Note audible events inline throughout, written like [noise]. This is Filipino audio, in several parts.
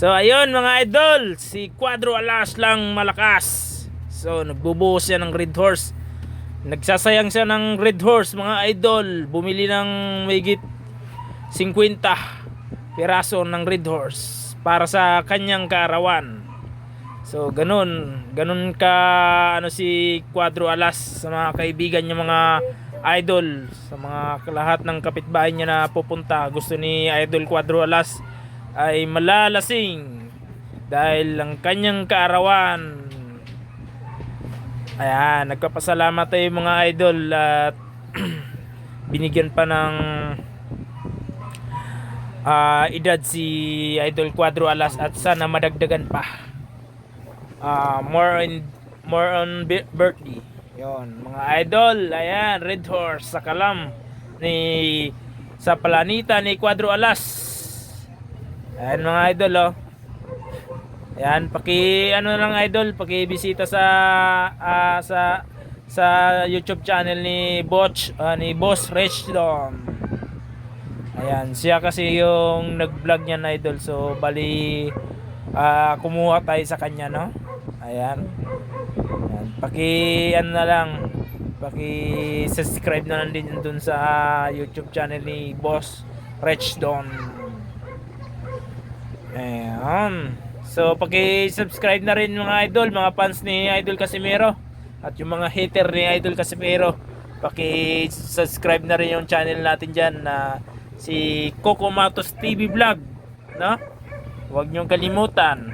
So ayun mga idol, si Quadro Alas lang malakas. So nagbubuhos siya ng Red Horse. Nagsasayang siya ng Red Horse mga idol. Bumili ng mayigit 50 piraso ng Red Horse para sa kanyang kaarawan. So ganun, ganun ka ano si Quadro Alas sa mga kaibigan niya mga idol, sa mga lahat ng kapitbahay niya na pupunta. Gusto ni Idol Quadro Alas ay malalasing dahil ang kanyang kaarawan Ayan, nagpapasalamat tayo mga idol at [clears throat] binigyan pa ng ah, edad si Idol Quadro Alas at sana madagdagan pa. Ah, more on more on bi- birthday. Yon, mga idol, ayan, Red Horse sa kalam ni sa palanita ni Quadro Alas. Ayan mga idol oh. Ayan, paki ano lang idol, paki bisita sa ah, sa sa YouTube channel ni Botch ah, ni Boss Rich Dom. Ayan, siya kasi yung nag-vlog niya na idol. So bali ah, kumuha tayo sa kanya, no? Ayan. Ayan, paki ano na lang, paki subscribe na lang din dun sa YouTube channel ni Boss Rich Ayan. So, paki-subscribe na rin mga idol, mga fans ni Idol Casimiro. At yung mga hater ni Idol Casimiro, paki-subscribe na rin yung channel natin dyan na si Coco Matos TV Vlog. No? Huwag niyong kalimutan.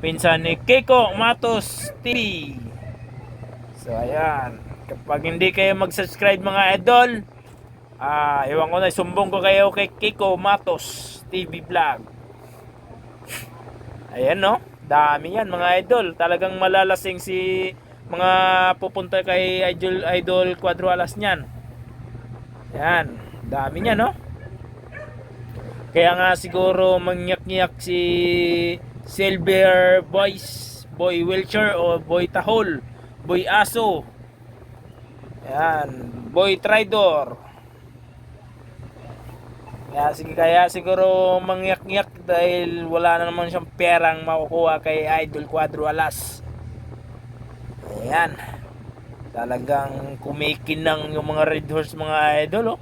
Pinsan ni Kiko Matos TV. So, ayan. Kapag hindi kayo mag-subscribe mga idol, ah, ewan ko na, sumbong ko kayo kay Kiko Matos TV Vlog. Ayan no, dami yan mga idol. Talagang malalasing si mga pupunta kay Idol Idol Quadrualas niyan. Yan, dami niya no. Kaya nga siguro mangyak-nyak si Silver Boys, Boy Wilcher o Boy Tahol, Boy Aso. Yan, Boy Tridor. Kaya, sige, kaya siguro mangyak-nyak dahil wala na naman siyang perang makukuha kay Idol Quadro Alas. Ayan. Talagang kumikinang yung mga Red Horse mga idol oh.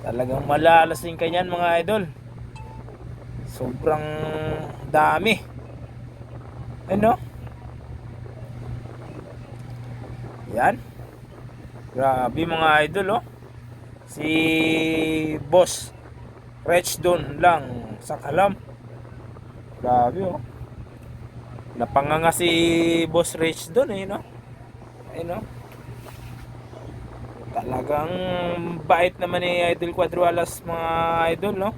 Talagang malalasing kanyan mga idol. Sobrang dami. Ano? Yan. Grabe mga idol oh si boss Rich Don lang sa kalam. Grabe oh. Napanganga si boss Rich Don eh no? Eh no? Talagang bait naman ni Idol Quadrualas mga idol no?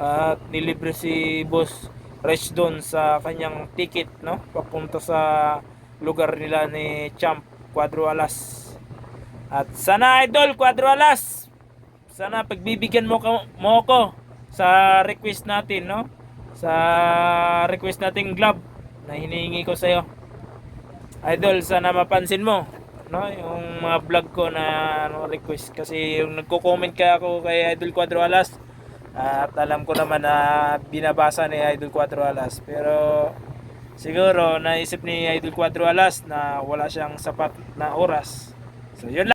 At nilibre si boss Rich Don sa kanyang ticket no? Papunta sa lugar nila ni Champ Quadrualas. At sana Idol Quadrualas sana pagbibigyan mo, ko, mo ko sa request natin, no? Sa request nating glove na hinihingi ko sa iyo. Idol, sana mapansin mo, no? Yung mga vlog ko na ano, request kasi yung nagko-comment ka ako kay Idol Quadro Alas at alam ko naman na binabasa ni Idol Quadro Alas pero siguro naisip ni Idol Quadro Alas na wala siyang sapat na oras. So yun lang.